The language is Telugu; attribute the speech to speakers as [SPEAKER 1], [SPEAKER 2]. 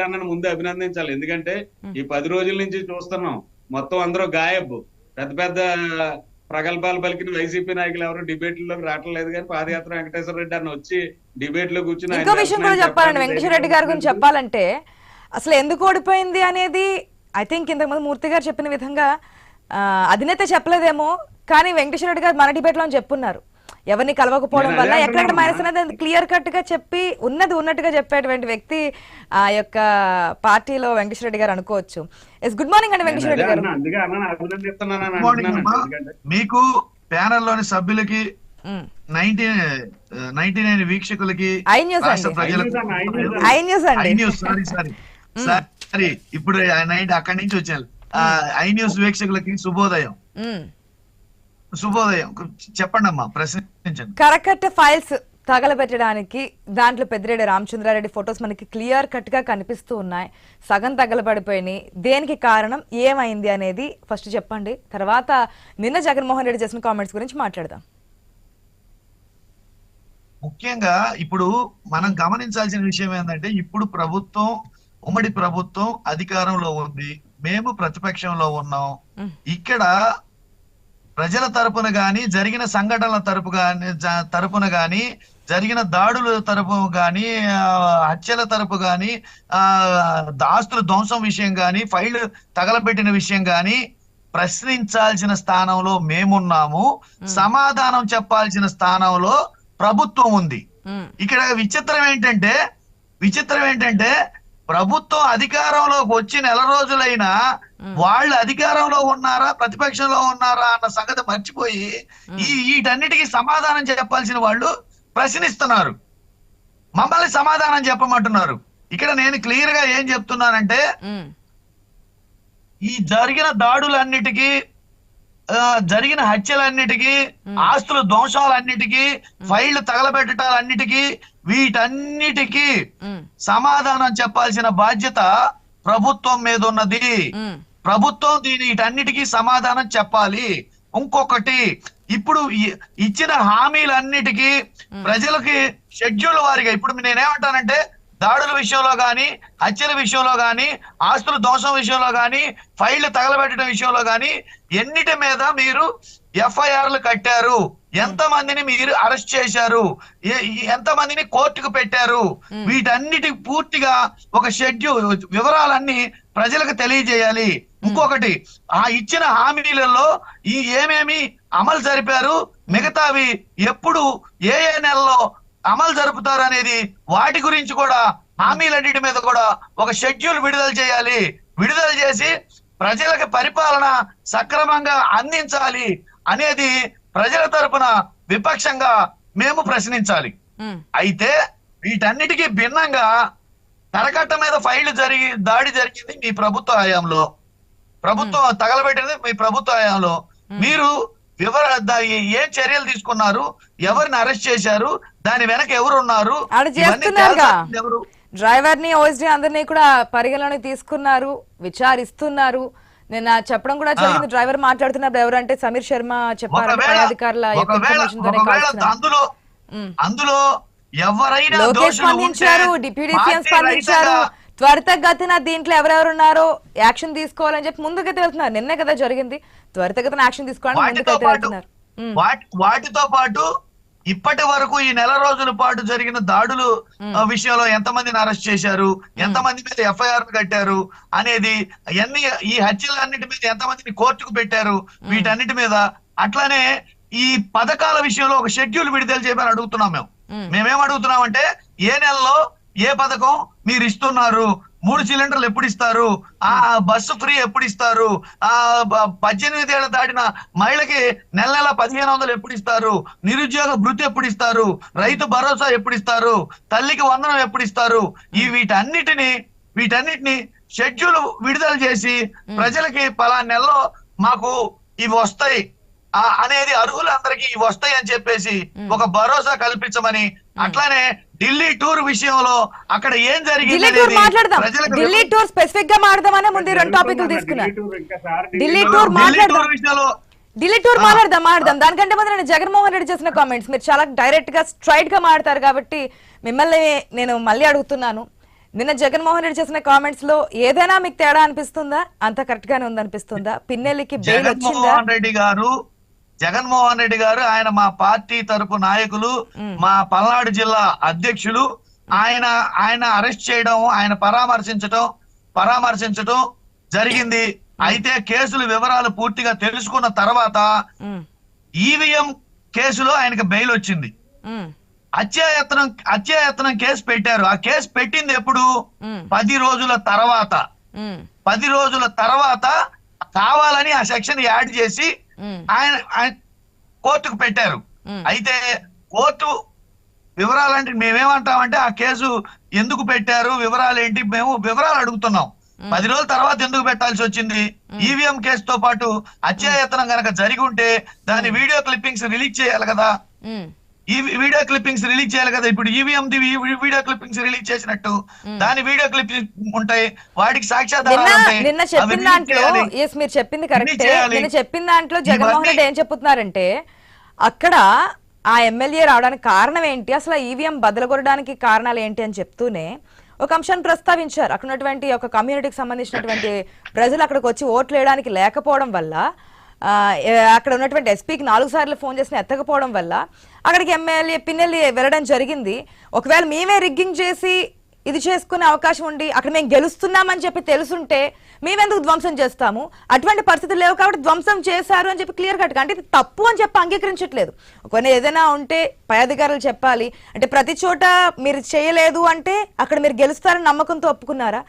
[SPEAKER 1] అన్నను ముందు అభినందించాలి. ఎందుకంటే ఈ పది రోజుల నుంచి చూస్తున్నాం. మొత్తం అందరూ గాయబ్. పెద్ద పెద్ద ప్రగల్భాలు పలికిన వైసీపీ నాయకులు ఎవరు డిబేట్లలోకి రావట్లేదు కానీ పాదయాత్ర వెంకటేశ్వర రెడ్డి అన్న వచ్చి డిబేట్లో కూర్చుని
[SPEAKER 2] ఇంకో విషయం కూడా చెప్పాలండి. వెంకటేశ్వర రెడ్డి గారి గురించి చెప్పాలంటే అసలు ఎందుకు ఓడిపోయింది అనేది ఐ థింక్ ఇంతకుముందు మూర్తి గారు చెప్పిన విధంగా అధినేత చెప్పలేదేమో కానీ వెంకటేశ్వర రెడ్డి గారు మన డిబేట్లో చెప్పున్నారు. ఎవరిని కలవకపోవడం వల్ల ఎక్కడెక్కడ మైనస్. అనేది క్లియర్ కట్గా చెప్పి ఉన్నది ఉన్నట్టుగా చెప్పేటువంటి వ్యక్తి ఆ యొక్క పార్టీలో వెంకటేశ్వర రెడ్డి గారు అనుకోవచ్చు. ఎస్ గుడ్ మార్నింగ్ అండి
[SPEAKER 1] నేను
[SPEAKER 2] వెంకటేశ్వర
[SPEAKER 1] అదే
[SPEAKER 2] రెడ్డి గారు
[SPEAKER 3] మీకు ప్యానల్లోని సభ్యులకి. నైన్టీ నైన్టీ నైన్ వీక్షకులకి సారీ సారీ. సారీ ఇప్పుడు నైట్ అక్కడి నుంచి వచ్చాను. ఐ న్యూస్ వీక్షకులకి శుభోదయం. శుభోదయం. చెప్పండి అమ్మా ప్రశ్నించండి.
[SPEAKER 2] కరకట్ట ఫైల్స్ తగలబెట్టడానికి దాంట్లో పెద్దిరెడ్డి రామచంద్రారెడ్డి ఫొటోస్ మనకి క్లియర్ కట్గా కనిపిస్తూ ఉన్నాయి. సగం తగలబడిపోయినాయి. దేనికి కారణం ఏమైంది అనేది ఫస్ట్ చెప్పండి. తర్వాత నిన్న జగన్మోహన్ రెడ్డి చేసిన కామెంట్స్ గురించి మాట్లాడదాం.
[SPEAKER 3] ముఖ్యంగా ఇప్పుడు మనం గమనించాల్సిన విషయం ఏంటంటే ఇప్పుడు ప్రభుత్వం ఉమ్మడి ప్రభుత్వం అధికారంలో ఉంది. మేము ప్రతిపక్షంలో ఉన్నాం. ఇక్కడ ప్రజల తరపున గాని జరిగిన సంఘటనల తరపు గాని తరపున గాని జరిగిన దాడుల తరపు గాని ఆ, హత్యల తరపు గాని ఆ ఆస్తుల ధ్వంసం విషయం గాని ఫైల్ తగలబెట్టిన విషయం గాని ప్రశ్నించాల్సిన స్థానంలో మేమున్నాము. సమాధానం చెప్పాల్సిన స్థానంలో ప్రభుత్వం ఉంది. ఇక్కడ విచిత్రం ఏంటంటే విచిత్రం ఏంటంటే ప్రభుత్వం అధికారంలోకి వచ్చి నెల రోజులైనా వాళ్ళు అధికారంలో ఉన్నారా ప్రతిపక్షంలో ఉన్నారా అన్న సంగతి మర్చిపోయి ఈ వీటన్నిటికీ సమాధానం చెప్పాల్సిన వాళ్ళు ప్రశ్నిస్తున్నారు. మమ్మల్ని సమాధానం చెప్పమంటున్నారు. ఇక్కడ నేను క్లియర్గా ఏం చెప్తున్నానంటే. ఈ జరిగిన దాడులన్నిటికీ జరిగిన హత్యలన్నిటికీ ఆస్తుల ధ్వంసాలన్నిటికీ ఫైళ్ళు తగలబెట్టడాలన్నిటికీ వీటన్నిటికీ. సమాధానం చెప్పాల్సిన బాధ్యత ప్రభుత్వం మీద ఉన్నది. ప్రభుత్వం దీని వీటన్నిటికీ సమాధానం చెప్పాలి. ఇంకొకటి ఇప్పుడు ఇచ్చిన హామీలన్నిటికీ ప్రజలకి షెడ్యూల్ వారిగా ఇప్పుడు నేనేమంటానంటే దాడుల విషయంలో గాని హత్యల విషయంలో గాని ఆస్తుల దోషం విషయంలో గాని ఫైళ్ళు తగలబెట్టడం విషయంలో గాని ఎన్నిటి మీద మీరు ఎఫ్ఐఆర్లు కట్టారు. ఎంత మందిని మీరు అరెస్ట్ చేశారు? ఏ- ఎంత మందిని కోర్టుకు పెట్టారు? వీటన్నిటి పూర్తిగా ఒక షెడ్యూల్ వివరాలన్నీ ప్రజలకు తెలియజేయాలి. ఇంకొకటి ఆ ఇచ్చిన హామీలలో ఈ ఏమేమి అమలు జరిపారు? మిగతావి ఎప్పుడు ఏ ఏ నెలలో అమలు జరుపుతారు అనేది వాటి గురించి కూడా హామీలన్నిటి మీద కూడా ఒక షెడ్యూల్ విడుదల చేయాలి. విడుదల చేసి ప్రజలకు పరిపాలన సక్రమంగా అందించాలి. అనేది ప్రజల తరపున విపక్షంగా మేము ప్రశ్నించాలి. అయితే వీటన్నిటికీ భిన్నంగా కరకట్ట మీద ఫైళ్ళు జరిగి దాడి జరిగింది మీ ప్రభుత్వ హయాంలో. ప్రభుత్వం తగలబెట్టింది మీ ప్రభుత్వ హయాంలో. మీరు వివర ఏం చర్యలు తీసుకున్నారు? ఎవరిని అరెస్ట్ చేశారు? దాని వెనక ఎవరు ఉన్నారు
[SPEAKER 2] ఆడ
[SPEAKER 3] ఇవన్నీ
[SPEAKER 2] చేస్తున్నారుగా.
[SPEAKER 3] తేల్చాల్సింది ఎవరు?
[SPEAKER 2] డ్రైవర్ని ఓఎస్డీ అందరినీ కూడా పరిగణలోకి తీసుకున్నారు విచారిస్తున్నారు. నిన్న చెప్పడం కూడా జరిగింది. డ్రైవర్ మాట్లాడుతున్నారు ఎవరు అంటే సమీర్ శర్మ చెప్పారు. అధికారుల.
[SPEAKER 3] అందులో ఎవరైనా
[SPEAKER 2] లోకేష్ స్పందించారు డిప్యూటీ సీఎం స్పందించారు. త్వరితగతిన దీంట్లో ఎవరెవరు ఉన్నారో యాక్షన్ తీసుకోవాలని చెప్పి ముందుకైతే వెళ్తున్నారు. నిన్నే కదా జరిగింది. త్వరితగతిన యాక్షన్ తీసుకోవాలని ముందుకైతే వెళ్తున్నారు.
[SPEAKER 3] వాటితో పాటు ఇప్పటి వరకు ఈ నెల రోజుల పాటు జరిగిన దాడులు విషయంలో ఎంతమందిని అరెస్ట్ చేశారు ఎంతమంది మీద ఎఫ్ఐఆర్ కట్టారు అనేది అన్ని ఈ హత్యలన్నిటి మీద ఎంతమందిని కోర్టుకు పెట్టారు వీటన్నిటి మీద అట్లానే ఈ పథకాల విషయంలో ఒక షెడ్యూల్ విడుదల చేయమని అడుగుతున్నాం మేము.
[SPEAKER 2] మ్మ్.
[SPEAKER 3] మేమేం అడుగుతున్నామంటే ఏ నెలలో ఏ పథకం మీరు ఇస్తున్నారు మూడు సిలిండర్లు ఎప్పుడు ఇస్తారు? ఆ బస్సు ఫ్రీ ఎప్పుడు ఇస్తారు? ఆ పద్దెనిమిది ఏళ్ళ దాటిన మహిళకి నెల నెల పదిహేను వందలు ఎప్పుడు ఇస్తారు? నిరుద్యోగ భృతి ఎప్పుడు ఇస్తారు? రైతు భరోసా ఎప్పుడు ఇస్తారు? తల్లికి వందనం ఎప్పుడు ఇస్తారు? ఈ వీటన్నిటిని వీటన్నిటిని షెడ్యూల్ విడుదల చేసి ప్రజలకి పలా నెలలో మాకు ఇవి వస్తాయి. అనేది అర్హులందరికీ ఇవి వస్తాయి అని చెప్పేసి ఒక భరోసా కల్పించమని అట్లానే ఢిల్లీ టూర్ విషయంలో అక్కడ ఏం జరిగింది
[SPEAKER 2] ఢిల్లీ టూర్
[SPEAKER 3] అనేది
[SPEAKER 2] మాట్లాడదాం ఢిల్లీ టూర్ స్పెసిఫిక్గా మాట్లాడదామనే ముందు రెండు టాపిక్లు తీసుకున్నారు ఢిల్లీ టూర్
[SPEAKER 3] ఢిల్లీ
[SPEAKER 2] మాట్లాడదాం. ఢిల్లీ టూర్ మాట్లాడదాం మాట్లాడదాం. దానికంటే ముందు నేను జగన్మోహన్ రెడ్డి చేసిన కామెంట్స్ మీరు చాలా డైరెక్ట్గా స్ట్రైట్గా మాట్లాడతారు కాబట్టి మిమ్మల్ని నేను మళ్ళీ అడుగుతున్నాను. నిన్న జగన్మోహన్ రెడ్డి చేసిన కామెంట్స్లో ఏదైనా మీకు తేడా అనిపిస్తుందా? అంత కరెక్ట్ గానే ఉంది అనిపిస్తుందా పిన్నెల్లికి
[SPEAKER 3] జగన్మోహన్ రెడ్డి గారు జగన్మోహన్ రెడ్డి గారు ఆయన మా పార్టీ తరపు నాయకులు మా పల్నాడు జిల్లా అధ్యక్షులు. ఆయన ఆయన అరెస్ట్ చేయడం ఆయన పరామర్శించడం పరామర్శించడం జరిగింది. అయితే కేసుల వివరాలు పూర్తిగా తెలుసుకున్న తర్వాత ఈవీఎం కేసులో ఆయనకు బెయిల్ వచ్చింది.
[SPEAKER 2] ఉమ్,
[SPEAKER 3] హత్యాయత్నం హత్యాయత్నం కేసు పెట్టారు. ఆ కేసు పెట్టింది ఎప్పుడు? పది రోజుల తర్వాత. పది రోజుల తర్వాత కావాలని ఆ సెక్షన్ యాడ్ చేసి ఆయన ఆయన కోర్టుకు పెట్టారు. అయితే కోర్టు వివరాలంటే మేమేమంటామంటే ఆ కేసు ఎందుకు పెట్టారు వివరాలు ఏంటి మేము వివరాలు అడుగుతున్నాం. పది రోజుల తర్వాత ఎందుకు పెట్టాల్సి వచ్చింది? ఈవీఎం కేసుతో పాటు హత్యాయత్నం గనక జరిగి ఉంటే దాని వీడియో క్లిప్పింగ్స్ రిలీజ్ చేయాలి కదా. ఈ వీడియో క్లిప్పింగ్స్ రిలీజ్ చేయాలి కదా ఇప్పుడు. EVM the video clippings release చేసినట్టు. దాని వీడియో క్లిప్పింగ్స్ ఉంటాయి వాటికి సాక్ష్యాధారాలు
[SPEAKER 2] నిన్న చెప్పిన దాంట్లో. ఎస్ మీరు చెప్పింది కరెక్టే. నిన్న చెప్పిన దాంట్లో జగన్మోహన్ రెడ్డి ఏం చెప్తున్నారంటే అక్కడ ఆ ఎమ్మెల్యే రావడానికి కారణం ఏంటి? అసలు ఈవీఎం బదలగొట్టడానికి కారణాలు ఏంటి అని చెప్తూనే ఒక అంశాన్ని ప్రస్తావించారు. అక్కడ ఉన్నటువంటి ఒక కమ్యూనిటీకి సంబంధించినటువంటి ప్రజలు అక్కడికి వచ్చి ఓట్లు వేయడానికి లేకపోవడం వల్ల అక్కడ ఉన్నటువంటి ఎస్పీకి నాలుగు సార్లు ఫోన్ చేసిన ఎత్తకపోవడం వల్ల అక్కడికి ఎమ్మెల్యే పిన్నెల్లి వెళ్ళడం జరిగింది. ఒకవేళ మేమే రిగ్గింగ్ చేసి ఇది చేసుకునే అవకాశం ఉండి అక్కడ మేము గెలుస్తున్నామని చెప్పి తెలుసుంటే మేమెందుకు ధ్వంసం చేస్తాము? అటువంటి పరిస్థితులు లేవు కాబట్టి ధ్వంసం చేశారు అని చెప్పి క్లియర్ కట్ అంటే ఇది తప్పు అని చెప్పి అంగీకరించట్లేదు. ఒకవేళ ఏదైనా ఉంటే పై అధికారులు చెప్పాలి. అంటే ప్రతి చోట మీరు చేయలేదు అంటే అక్కడ మీరు గెలుస్తారని నమ్మకంతో ఒప్పుకున్నారా?